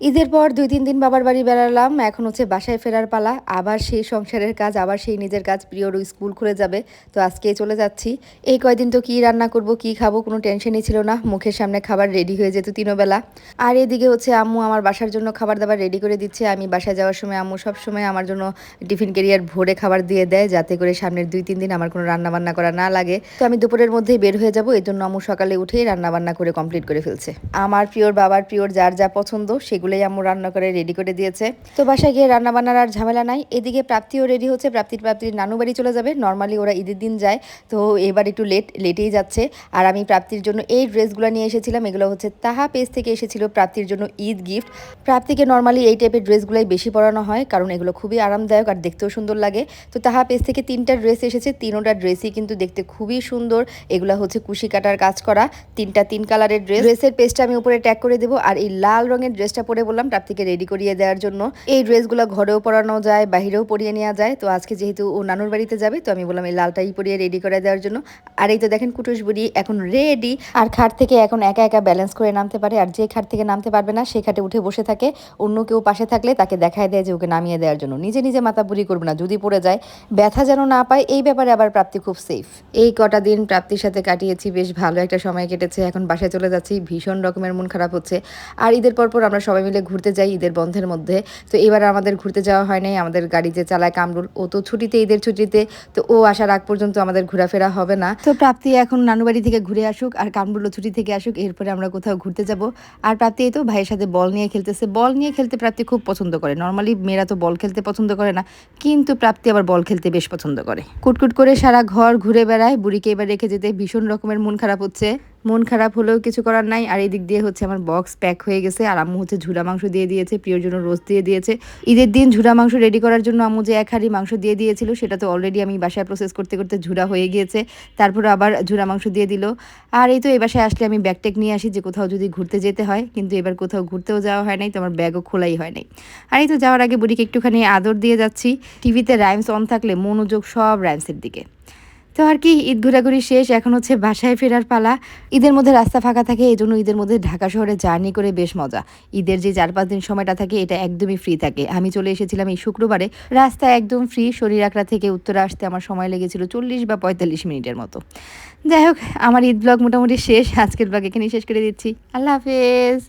ঈদের পর দুই তিন দিন বাবার বাড়ি বেড়ালাম। এখন হচ্ছে বাসায় ফেরার পালা। আবার সেই সংসারের কাজ, আবার সেই নিজের কাজ প্রিয়র স্কুল খুলে যাবে। তো আজকে চলে যাচ্ছি। এই কয়দিন তো কি রান্না করব, কি খাব কোনো টেনশনই ছিল না। মুখের সামনে খাবার রেডি হয়ে যেত তিনোবেলা। আর এদিকে হচ্ছে আম্মু আমার বাসার জন্য খাবার দাবার রেডি করে দিচ্ছে। আমি বাসায় যাওয়ার সময় আম্মু সব সময় আমার জন্য টিফিন কেরিয়ার ভরে খাবার দিয়ে দেয়, যাতে করে সামনের দুই তিন দিন আমার কোনো রান্না বান্না করা না লাগে। তো আমি দুপুরের মধ্যেই বের হয়ে যাব। এই জন্য আম্মু সকালে উঠেই রান্না বান্না করে কমপ্লিট করে ফেলছে। আমার প্রিয়র বাবার প্রিয়র যার যা পছন্দ সেগুলোই আম্মু রান্না করে রেডি করে দিয়েছে। তো বাসায় গিয়ে রান্না বান্নার আর ঝামেলা নাই। এদিকে প্রাপ্তিও রেডি হচ্ছে, প্রাপ্তির প্রাপ্তির নানু বাড়ি চলে যাবে। নর্মালি ওরা ঈদের দিন যায়, তো এবার একটু লেট লেটেই যাচ্ছে। আর আমি প্রাপ্তির জন্য এই ড্রেসগুলো নিয়ে এসেছিলাম, এগুলো হচ্ছে তাহা পেজ থেকে এসেছিল প্রাপ্তির জন্য ঈদ গিফট প্রাপ্তিকে নর্মালি এই টাইপের ড্রেসগুলোই বেশি পরানো হয়, কারণ এগুলো খুবই আরামদায়ক আর দেখতেও সুন্দর লাগে। তো তাহা পেজ থেকে তিনটা ড্রেস এসেছে, তিনোটা ড্রেসই কিন্তু দেখতে খুবই সুন্দর। এগুলো হচ্ছে কুশি কাটার কাজ করা, তিনটা তিন কালারের ড্রেস। ড্রেসের পেজটা আমি উপরে ট্যাগ করে দেবো, আর এই লাল রঙের ড্রেসটা পরে বললাম প্রাপ্তিকে রেডি করিয়ে দেওয়ার জন্য। এই ড্রেসগুলো ঘরেও পরানো যায়, বাহিরেও পরিয়ে নেওয়া যায়। তো আজকে যেহেতু ও নানুর বাড়িতে যাবে, তো আমি বললাম এই লালটাই পরিয়ে রেডি করে দেওয়ার জন্য। আর এই তো দেখেন কুটুস বুড়ি এখন রেডি আর খাট থেকে এখন একা একা ব্যালেন্স করে নামতে পারে। আর যে খাট থেকে নামতে পারবে না, সে খাটে উঠে বসে থাকে। অন্য কেউ পাশে থাকলে তাকে দেখায় দেয় যে ওকে নামিয়ে দেওয়ার জন্য। নিজে নিজে মাথা বুড়ি করবে না, যদি পড়ে যায়। ব্যথা যেন না পায়, এই ব্যাপারে আবার প্রাপ্তি খুব সেফ এই কটা দিন প্রাপ্তির সাথে কাটিয়েছি, বেশ ভালো একটা সময় কেটেছে। এখন বাসায় চলে যাচ্ছি, ভীষণ রকমের মন খারাপ হচ্ছে। আর ঈদের পর পর আমরা সবাই মিলে ঘুরতে যাই ঈদের বন্ধের মধ্যে। তো এবার আমাদের ঘুরতে যাওয়া হয় নাই, আমাদের গাড়ি যে চালায় কামরুল, ও তো ছুটিতে, ঈদের ছুটিতে, তো ও আসার আগ পর্যন্ত আমাদের ঘোরাফেরা হবে না। তো প্রাপ্তি এখন নানু বাড়ি থেকে ঘুরে আসুক, আর কামরুলও ছুটি থেকে আসুক, এরপরে আমরা কোথাও ঘুরতে যাব। আর প্রাপ্তি এই তো ভাইয়ের সাথে বল নিয়ে খেলতেছে। বল নিয়ে খেলতে প্রাপ্তি খুব পছন্দ করে। নর্মালি মেয়েরা তো বল খেলতে পছন্দ করে না, কিন্তু প্রাপ্তি আবার বল খেলতে বেশ পছন্দ করে। কুটকুট করে সারা ঘর ঘুরে বেড়ায়, বুড়িকে এবার রেখে যেতে ভীষণ রকমের মন খারাপ হচ্ছে। মন খারাপ হলেও কিছু করার নাই। আর এই দিক দিয়ে হচ্ছে আমার বক্স প্যাক হয়ে গেছে। আর আম্মু হচ্ছে ঝুরা মাংস দিয়ে দিয়েছে, প্রিয়র জন্য রোজ দিয়ে দিয়েছে। ঈদের দিন ঝুরা মাংস রেডি করার জন্য আম্মু যে এক হাঁড়ি মাংস দিয়ে দিয়েছিল, সেটা তো অলরেডি আমি বাসায় প্রসেস করতে করতে ঝুরা হয়ে গিয়েছে। তারপর আবার ঝুরা মাংস দিয়ে দিল। আর এই তো এই বাসায় আসলে আমি ব্যাগটেক নিয়ে আসি যে কোথাও যদি ঘুরতে যেতে হয়। কিন্তু এবার কোথাও ঘুরতেও যাওয়া হয় নাই, তো আমার ব্যাগও খোলাই হয় নাই। আর এই তো যাওয়ার আগে বুড়িকে একটুখানি আদর দিয়ে যাচ্ছি। টিভিতে রাইমস অন থাকলে মনোযোগ সব রাইমসের দিকে। তো আর কি, ঈদ ঘোরাঘুরি শেষ, এখন হচ্ছে বাসায় ফেরার পালা। ঈদের মধ্যে রাস্তা ফাঁকা থাকে এই জন্য ঈদের মধ্যে ঢাকা শহরে জার্নি করে বেশ মজা। ঈদের যে চার পাঁচ দিন সময়টা থাকে, এটা একদমই ফ্রি থাকে। আমি চলে এসেছিলাম এই শুক্রবারে। রাস্তা একদম ফ্রি শরীর আকড়া থেকে উত্তরে আসতে আমার সময় লেগেছিল চল্লিশ বা পঁয়তাল্লিশ মিনিটের মতো। যাই হোক, আমার ঈদ ব্লগ মোটামুটি শেষ, আজকের ব্লগ এখানেই শেষ করে দিচ্ছি। আল্লাহ হাফেজ!